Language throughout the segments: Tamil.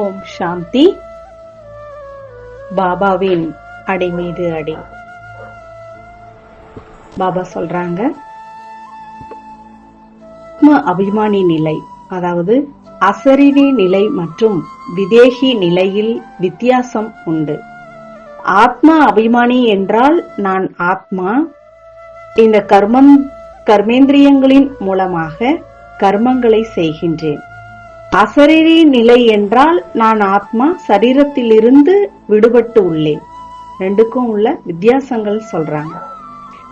ஓம் சாந்தி. பாபாவின் அடி மீது அடி. பாபா சொல்றாங்க அபிமானி நிலை அதாவது அசரீரி நிலை மற்றும் விதேகி நிலையில் வித்தியாசம் உண்டு. ஆத்மா அபிமானி என்றால் நான் ஆத்மா. இந்த கர்மம் கர்மேந்திரியங்களின் மூலமாக கர்மங்களை செய்கின்றேன். அசரீரி நிலை என்றால் நான் ஆத்மா சரீரத்திலிருந்து விடுபட்டு உள்ளேன். ரெண்டுக்கும் உள்ள வித்தியாசங்கள் சொல்றாங்க.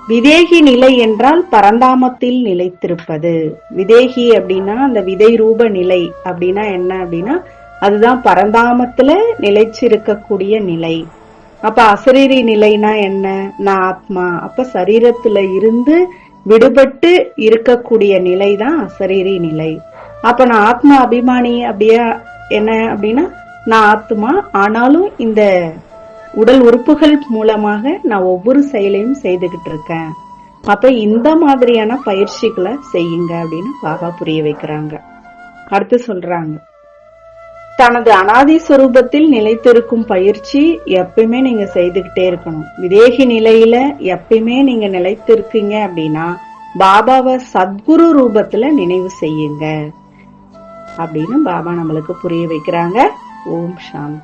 விதேகி நிலை என்றால் பரந்தாமத்தில் நிலைத்திருப்பது. விதேகி அப்படின்னா அந்த விதை ரூப நிலை. அப்படின்னா என்ன அப்படின்னா அதுதான் பரந்தாமத்துல நிலைச்சிருக்கக்கூடிய நிலை. அப்ப அசரீரி நிலைனா என்ன? நான் ஆத்மா. அப்ப சரீரத்துல இருந்து விடுபட்டு இருக்கக்கூடிய நிலை தான் அசரீரி நிலை. அப்ப நான் ஆத்மா அபிமானி அப்படியா என்ன அப்படின்னா நான் ஆத்மா ஆனாலும் இந்த உடல் உறுப்புகள் மூலமாக நான் ஒவ்வொரு செயலையும் செய்துகிட்டு இருக்கேன். அப்ப இந்த மாதிரியான பயிற்சிகளை செய்யுங்க அப்படின்னு பாபா புரிய வைக்கிறாங்க. அடுத்து சொல்றாங்க. தனது அனாதி சுரூபத்தில் நிலைத்திருக்கும் பயிற்சி எப்பயுமே நீங்க செய்துகிட்டே இருக்கணும். விதேகி நிலையில எப்பயுமே நீங்க நிலைத்திருக்கீங்க அப்படின்னா பாபாவை சத்குரு ரூபத்துல நினைவு செய்யுங்க. அப்படின்னு பாபா நம்மளுக்கு புரிய வைக்கிறாங்க. ஓம் சாந்தி.